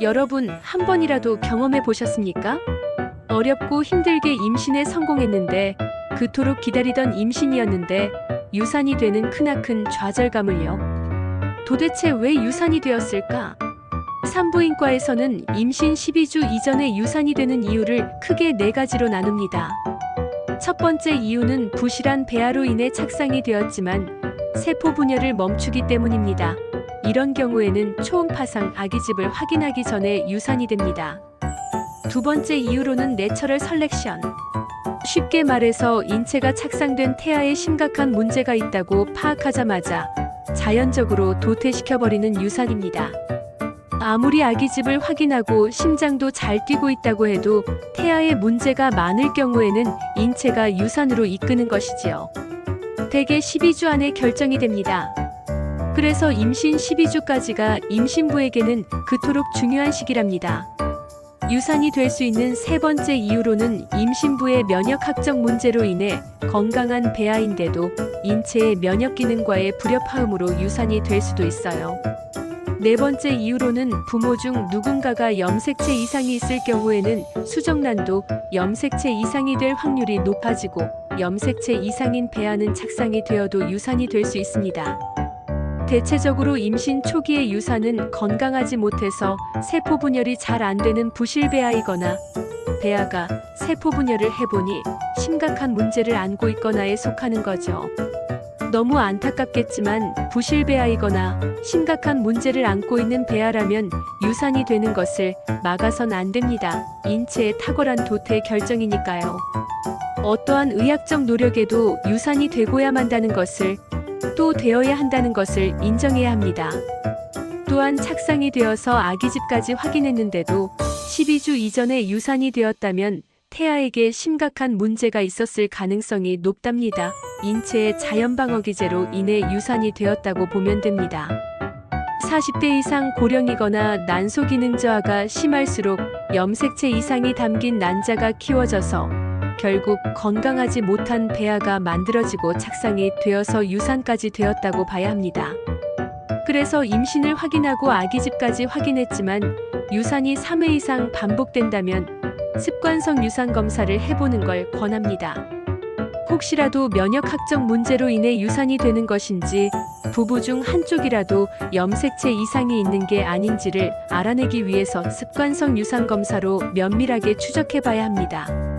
여러분 한 번이라도 경험해 보셨습니까? 어렵고 힘들게 임신에 성공했는데 그토록 기다리던 임신이었는데 유산이 되는 크나큰 좌절감을요. 도대체 왜 유산이 되었을까? 산부인과에서는 임신 12주 이전에 유산이 되는 이유를 크게 네 가지로 나눕니다. 첫 번째 이유는 부실한 배아로 인해 착상이 되었지만 세포 분열을 멈추기 때문입니다. 이런 경우에는 초음파상 아기집을 확인하기 전에 유산이 됩니다. 두 번째 이유로는 내처럴 설렉션. 쉽게 말해서 인체가 착상된 태아에 심각한 문제가 있다고 파악하자마자 자연적으로 도태시켜버리는 유산입니다. 아무리 아기집을 확인하고 심장도 잘 뛰고 있다고 해도 태아에 문제가 많을 경우에는 인체가 유산으로 이끄는 것이지요. 대개 12주 안에 결정이 됩니다. 그래서 임신 12주까지가 임신부에게는 그토록 중요한 시기랍니다. 유산이 될 수 있는 세 번째 이유로는 임신부의 면역 학적 문제로 인해 건강한 배아인데도 인체의 면역 기능과의 불협화음으로 유산이 될 수도 있어요. 네 번째 이유로는 부모 중 누군가가 염색체 이상이 있을 경우에는 수정란도 염색체 이상이 될 확률이 높아지고 염색체 이상인 배아는 착상이 되어도 유산이 될 수 있습니다. 대체적으로 임신 초기의 유산은 건강하지 못해서 세포 분열이 잘 안 되는 부실배아이거나 배아가 세포 분열을 해보니 심각한 문제를 안고 있거나에 속하는 거죠. 너무 안타깝겠지만 부실배아이거나 심각한 문제를 안고 있는 배아라면 유산이 되는 것을 막아선 안 됩니다. 인체의 탁월한 도태 결정이니까요. 어떠한 의학적 노력에도 유산이 되고야 만다는 것을 또 되어야 한다는 것을 인정해야 합니다. 또한 착상이 되어서 아기집까지 확인했는데도 12주 이전에 유산이 되었다면 태아에게 심각한 문제가 있었을 가능성이 높답니다. 인체의 자연방어 기제로 인해 유산이 되었다고 보면 됩니다. 40대 이상 고령이거나 난소 기능 저하가 심할수록 염색체 이상이 담긴 난자가 키워져서 결국 건강하지 못한 배아가 만들어지고 착상이 되어서 유산까지 되었다고 봐야 합니다. 그래서 임신을 확인하고 아기집까지 확인했지만 유산이 3회 이상 반복된다면 습관성 유산 검사를 해보는 걸 권합니다. 혹시라도 면역학적 문제로 인해 유산이 되는 것인지 부부 중 한쪽이라도 염색체 이상이 있는 게 아닌지를 알아내기 위해서 습관성 유산 검사로 면밀하게 추적해 봐야 합니다.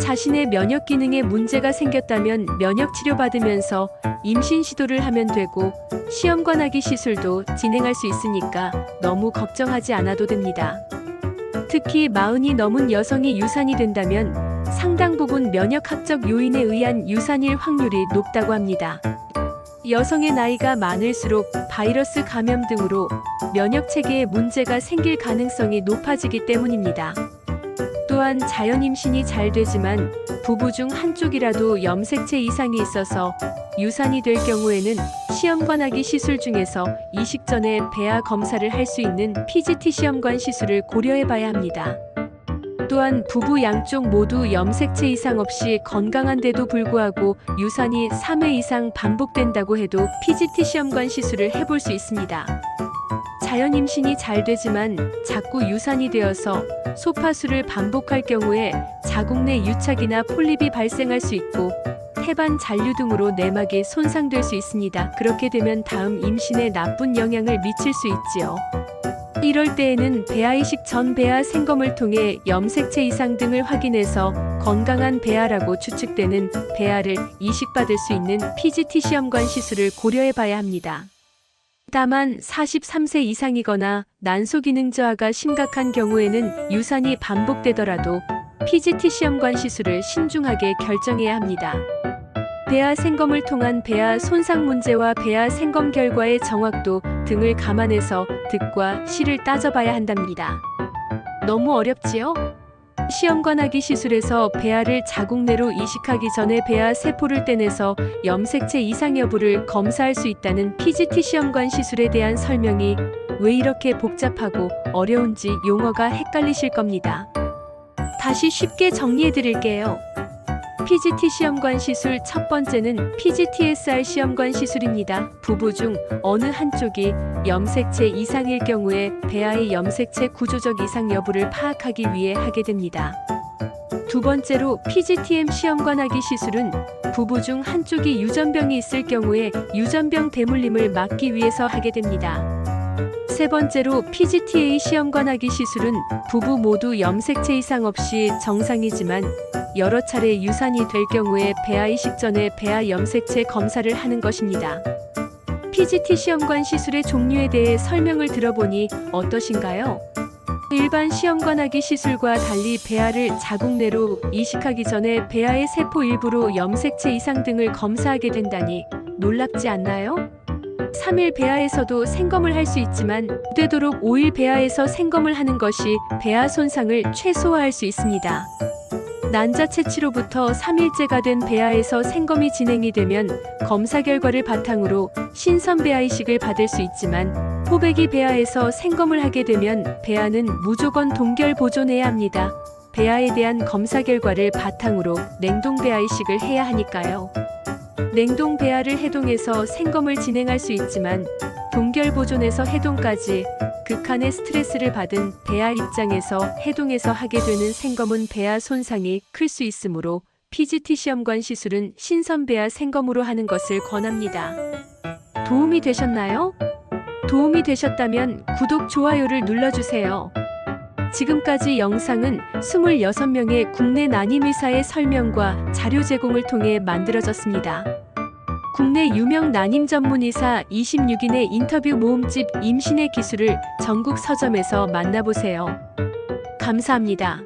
자신의 면역 기능에 문제가 생겼다면 면역 치료 받으면서 임신 시도를 하면 되고 시험관하기 시술도 진행할 수 있으니까 너무 걱정하지 않아도 됩니다. 특히 마흔이 넘은 여성이 유산이 된다면 상당 부분 면역학적 요인에 의한 유산일 확률이 높다고 합니다. 여성의 나이가 많을수록 바이러스 감염 등으로 면역 체계에 문제가 생길 가능성이 높아지기 때문입니다. 또한 자연 임신이 잘 되지만 부부 중 한쪽이라도 염색체 이상이 있어서 유산이 될 경우에는 시험관하기 시술 중에서 이식 전에 배아 검사를 할 수 있는 PGT 시험관 시술을 고려해 봐야 합니다. 또한 부부 양쪽 모두 염색체 이상 없이 건강한데도 불구하고 유산이 3회 이상 반복된다고 해도 PGT 시험관 시술을 해볼 수 있습니다. 자연 임신이 잘 되지만 자꾸 유산이 되어서 소파수를 반복할 경우에 자궁 내 유착이나 폴립이 발생할 수 있고 태반 잔류 등으로 내막이 손상될 수 있습니다. 그렇게 되면 다음 임신에 나쁜 영향을 미칠 수 있지요. 이럴 때에는 배아 이식 전 배아 생검을 통해 염색체 이상 등을 확인해서 건강한 배아라고 추측되는 배아를 이식받을 수 있는 PGT 시험관 시술을 고려해 봐야 합니다. 다만 43세 이상이거나 난소 기능 저하가 심각한 경우에는 유산이 반복되더라도 PGT 시험관 시술을 신중하게 결정해야 합니다. 배아 생검을 통한 배아 손상 문제와 배아 생검 결과의 정확도 등을 감안해서 득과 실을 따져봐야 한답니다. 너무 어렵지요? 시험관하기 시술에서 배아를 자궁 내로 이식하기 전에 배아 세포를 떼내서 염색체 이상 여부를 검사할 수 있다는 PGT 시험관 시술에 대한 설명이 왜 이렇게 복잡하고 어려운지 용어가 헷갈리실 겁니다. 다시 쉽게 정리해 드릴게요. PGT 시험관 시술 첫 번째는 PGTSR 시험관 시술입니다. 부부 중 어느 한쪽이 염색체 이상일 경우에 배아의 염색체 구조적 이상 여부를 파악하기 위해 하게 됩니다. 두 번째로 PGTM 시험관하기 시술은 부부 중 한쪽이 유전병이 있을 경우에 유전병 대물림을 막기 위해서 하게 됩니다. 세 번째로 PGTA 시험관하기 시술은 부부 모두 염색체 이상 없이 정상이지만 여러 차례 유산이 될 경우에 배아 이식 전에 배아 염색체 검사를 하는 것입니다. PGT 시험관 시술의 종류에 대해 설명을 들어보니 어떠신가요? 일반 시험관하기 시술과 달리 배아를 자궁 내로 이식하기 전에 배아의 세포 일부로 염색체 이상 등을 검사하게 된다니 놀랍지 않나요? 3일 배아에서도 생검을 할 수 있지만 되도록 5일 배아에서 생검을 하는 것이 배아 손상을 최소화할 수 있습니다. 난자 채취로부터 3일째가 된 배아에서 생검이 진행이 되면 검사 결과를 바탕으로 신선 배아 이식을 받을 수 있지만 포배기 배아에서 생검을 하게 되면 배아는 무조건 동결 보존해야 합니다. 배아에 대한 검사 결과를 바탕으로 냉동 배아 이식을 해야 하니까요. 냉동 배아를 해동해서 생검을 진행할 수 있지만 동결 보존에서 해동까지 극한의 스트레스를 받은 배아 입장에서 해동해서 하게 되는 생검은 배아 손상이 클 수 있으므로 PGT 시험관 시술은 신선 배아 생검으로 하는 것을 권합니다. 도움이 되셨나요? 도움이 되셨다면 구독, 좋아요를 눌러주세요. 지금까지 영상은 26명의 국내 난임 의사의 설명과 자료 제공을 통해 만들어졌습니다. 국내 유명 난임 전문의사 26인의 인터뷰 모음집 임신의 기술을 전국 서점에서 만나보세요. 감사합니다.